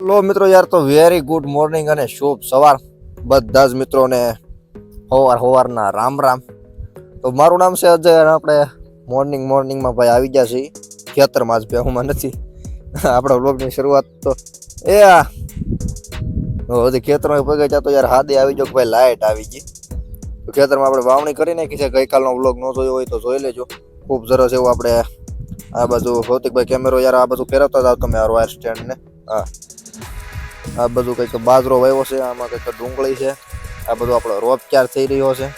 લો મિત્રો યાર, તો વેરી ગુડ મોર્નિંગ અને શુભ સવાર. બધા જ મિત્રોને સવાર સવારના રામ રામ. તો મારું નામ છે અજય અને આપણે મોર્નિંગ મોર્નિંગમાં ભાઈ આવી ગયા છીએ. ખેતરમાં જ બેહુમાં નથી. આપણા વ્લોગની શરૂઆત તો એ હજી ખેતરમાં પગે ત્યાં તો યાર હાદે આવી ગયો કે ભાઈ લાઇટ આવી ગઈ. તો ખેતરમાં આપણે વાવણી કરી નાખી છે. ગઈકાલનો વ્લોગ ન જોયો હોય તો જોઈ લેજો. ખૂબ સરસ એવું આપણે આ બાજુ ભૌતિકભાઈ કેમેરો યાર આ બાજુ ફેરવતા જાવ તમે આ વાયર સ્ટેન્ડને હા. આ બધું કંઈક બાજરો વાવ્યો છે, આમાં કંઈક ડુંગળી છે. આ બધું આપણો રોપ ચાર થઈ રહ્યો છે.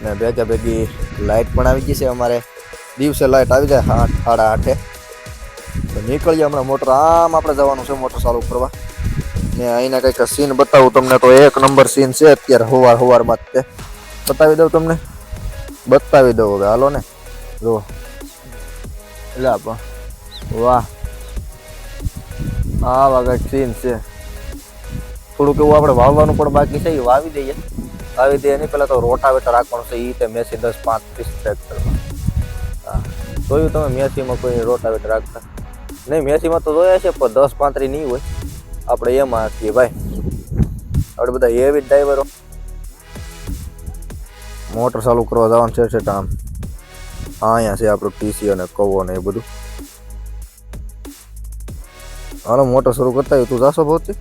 ને ભેગા ભેગી લાઇટ પણ આવી ગઈ છે અમારે. દિવસે લાઇટ આવી જાય આઠ સાડા આઠે. તો નીકળીએ હમણાં મોટર. આમ આપણે જવાનું છે મોટર ચાલુ કરવા. ને અહીંના કંઈક સીન બતાવું તમને તો એક નંબર સીન છે. અત્યારે સવાર સવારમાં જ તે બતાવી દઉં તમને. બતાવી દઉં હવે. હાલો ને. જો એટલે વાહ. આવા કંઈક સીન છે. થોડુંક એવું આપણે વાવવાનું પણ બાકી છે એ વાવી દઈએ. વાવી દઈએ એની પહેલાં તો રોટાવેટર રાખવાનું છે એ તે મેસી દસ પાંત્રીસ ટ્રેક્ટરમાં. હા. જોયું તમે મેસીમાં કોઈ રોટાવેટર રાખતા? નહીં, મેસીમાં તો જોયા છે, પણ દસ, પાંત્રીસ નહીં હોય. આપણે એમાં છીએ ભાઈ. આપણે બધા એવી ડ્રાઈવરો. મોટર ચાલુ કરવા જવાનું છે છે આમ? અહીંયા છે આપણું ટીસી અને કવો ને એ બધું. હાલો, મોટર શરૂ કરતા હોય, તું જાશો ભૌતિક?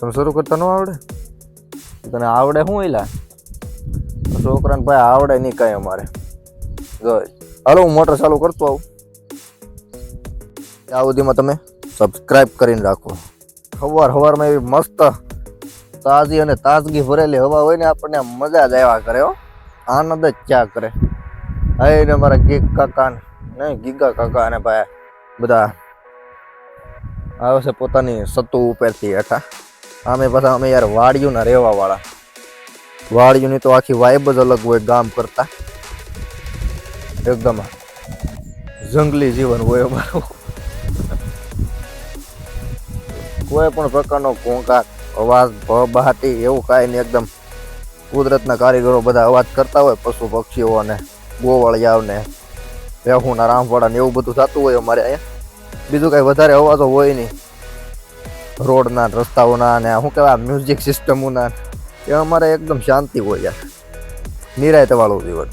તમે શરૂ કરતા ન આવડે? તને આવડે શું એલા? છોકરાને ભાઈ આવડે નહીં કાંઈ અમારે. જો, હાલો, હું મોટર ચાલુ કરતો આવું. ત્યાં સુધીમાં તમે સબસ્ક્રાઈબ કરીને રાખો. સવાર સવારમાં એવી મસ્ત તાજી અને તાજગી ભરેલી હવા હોય ને આપણને મજા જ આવ્યા કરે હો. આનંદ જ ક્યાં કરે. હા ને મારા ગીગ કાકા ને ગીગા કાકા અને ભાઈ બધા આવે છે પોતાની સત્તુ ઉપરથી હેઠા. આમે પાછા અમે યાર વાડિયુંના રહેવા વાળા વાડિયુંની તો આખી વાઇબ જ અલગ હોય ગામ કરતા. એકદમ જંગલી જીવન હોય અમારું. કોઈ પણ પ્રકારનો ઘોંઘાટ, અવાજ બહાટી એવું કાંઈ નહીં, એકદમ કુદરતના કારીગરો બધા અવાજ કરતા હોય પશુ પક્ષીઓ અને ગોવાળિયાઓ ને ભેહુના રામવાડા ને એવું બધું થતું હોય અમારે અહીંયા. બીજું કાંઈ વધારે અવાજો હોય નહીં. રોડના, રસ્તાઓના અને શું કહેવાય મ્યુઝિક સિસ્ટમોના એ અમારે એકદમ શાંતિ હોય યાર. નિરાયત વાળું જીવન.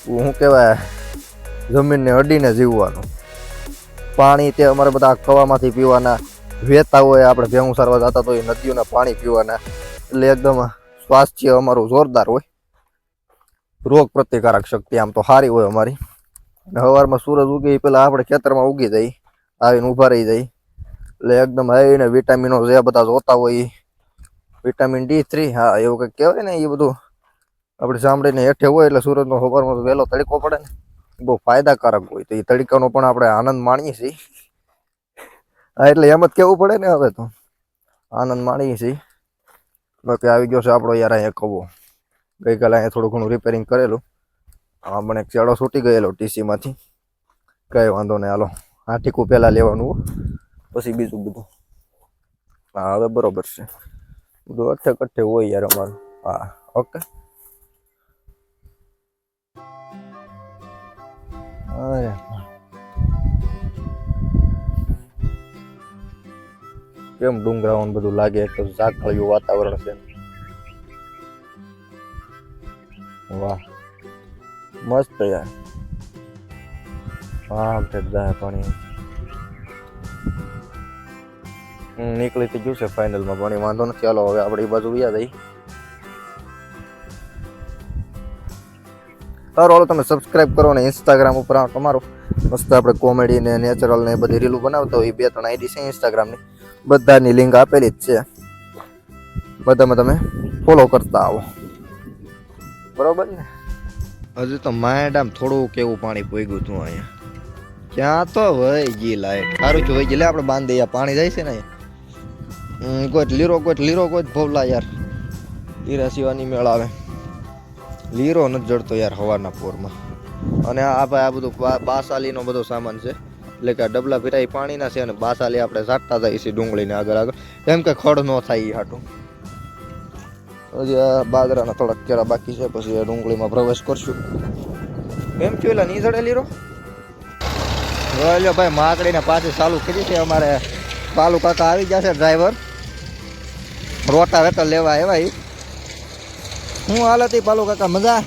શું કહેવાય, જમીનને અડીને જીવવાનું. પાણી તે અમારે બધા કવામાંથી પીવાના. વહેતા હોય આપણે ભેહું સારવા જતા તો એ નદીઓના પાણી પીવાના. એટલે એકદમ સ્વાસ્થ્ય અમારું જોરદાર હોય. રોગ પ્રતિકારક શક્તિ આમ તો સારી હોય અમારી. અને સવારમાં સૂરજ ઉગે એ પેલા આપણે ખેતરમાં ઉગી જાય આવીને ઊભા રહી જાય. એટલે એકદમ હાઈને વિટામિનો જે બધા જોતા હોય વિટામિન ડી થ્રી હા, એવું કંઈક કહેવાય ને એ બધું. આપણે સાંભળીને હેઠે હોય એટલે સૂરજનો સવારમાં વહેલો તડકો પડે ને. બહુ ફાયદાકારક હોય તો એ તડકાનો પણ આપણે આનંદ માણીએ છીએ. હા, એટલે એમ જ કહેવું પડે ને હવે તો. આનંદ માણીએ છીએ. બાકી આવી ગયો છે આપણો યાર અહીંયા કવો. ગઈકાલે અહીંયા થોડું ઘણું રિપેરિંગ કરેલું. મને એક ચેડો છૂટી ગયેલો ટીસીમાંથી. કંઈ વાંધો નહીં, હાલો. આ ટીકું પહેલાં લેવાનું હો. પછી બીજું બધું હા હવે બરોબર છે બધું અઠે કઠે હોય યાર અમારું હા ઓકે અરે કેમ ડુંગરાઓને બધું લાગે એક તો ઝાકળિયું વાતાવરણ છે વાહ મસ્ત યાર આમ ઠેક જાય પાણી નીકળી તો ગયું છે ફાઇનલમાં પાણી વાંધો નથી. ચાલો હવે આપણે એ બાજુ વ્યા જઈ સારું હાલો, તમે સબસ્ક્રાઇબ કરો ને ઇન્સ્ટાગ્રામ ઉપર તમારું. મસ્ત આપણે કોમેડી ને નેચરલ ને બધી રીલું બનાવતા હોય બે, ત્રણ આઈડી છે ઇન્સ્ટાગ્રામની બધાની લિંક આપેલી જ છે. બધામાં તમે ફોલો કરતા આવો. બરોબર ને? હજુ તો માઇન્ડ આમ થોડું કેવું પાણી પોઈગું હતું અહીંયા. ક્યાં તો વહી ગઈ લાઈટ સારું છે વહી ગઈ. લે, આપણે બાંધી દઈએ પાણી જાય છે ને કોઈ લીરો કોઈ લીરો કોઈ ભોવલા યાર. લીરા સિવાની મેળ આવે. લીરો નથી જડતો યાર હવાના પોરમાં. અને આ ભાઈ, આ બધું બાસાલીનો બધો સામાન છે. એટલે કે ડબલા ભીરાઈ પાણીના છે અને બાસાલી આપણે સાટતા જઈએ છીએ ડુંગળીને આગળ આગળ. એમ કે ખડ ન થાય એ હાટું. હજી આ બાજરાના થોડાક કેળા બાકી છે, પછી ડુંગળીમાં પ્રવેશ કરશું. એમ થયું એલા નહીં જડે લીરો? જોઈ ભાઈ માકડીને પાછી ચાલુ કરી છે. અમારે બાલુ કાકા આવી ગયા છે ડ્રાઈવર રોટા વેટર લેવા આવ્યા એ હું હાલ હતી બાલુ કાકા મજા?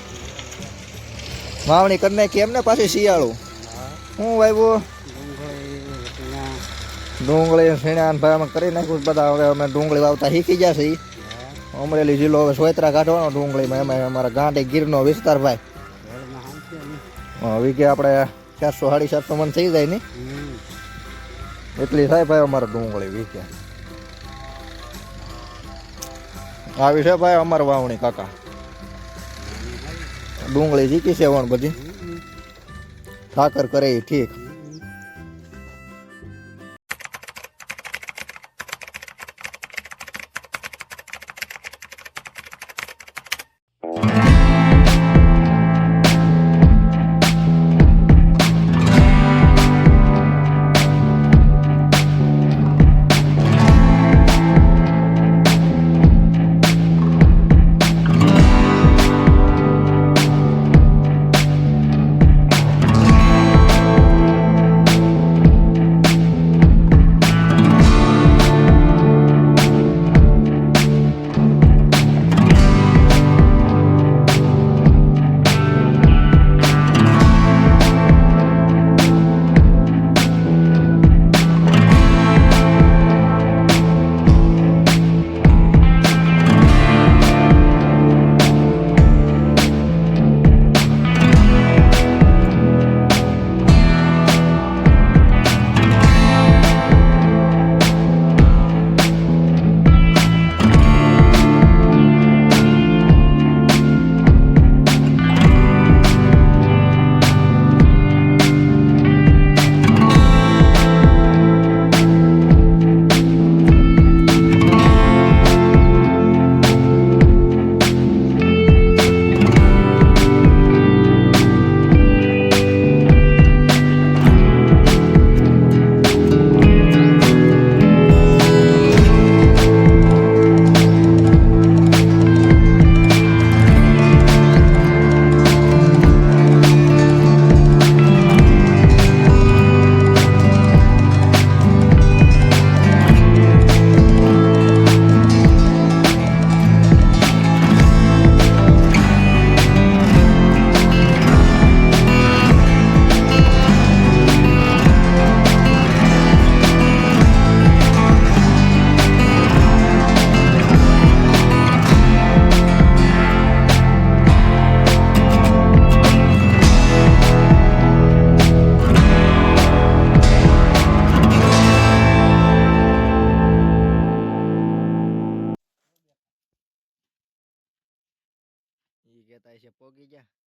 માવણી કરીને કેમ ને પાછી શિયાળું. હું વાવ્યું ડુંગળી સીણા ભાઈ અમે કરી નાખ્યું બધા. હવે અમે ડુંગળી વાવતા શીખી ગયા છે ઈ. અમરેલી જિલ્લો હવે સોયત્રા કાઢવાનો ડુંગળીમાં. એમાં અમારા ગાંઠે ગીરનો વિસ્તાર ભાઈ. હા, કે આપણે ચારસો સાડી ચારસો મન થઈ જાય ને એટલી થાય ભાઈ અમારે ડુંગળી વીઘે આવી છે ભાઈ અમારે વાવણી કાકા. ડુંગળી જીકી છે વણ બધી. ઠાકર કરે ઠીક. કહેતા છે પોગી ગયા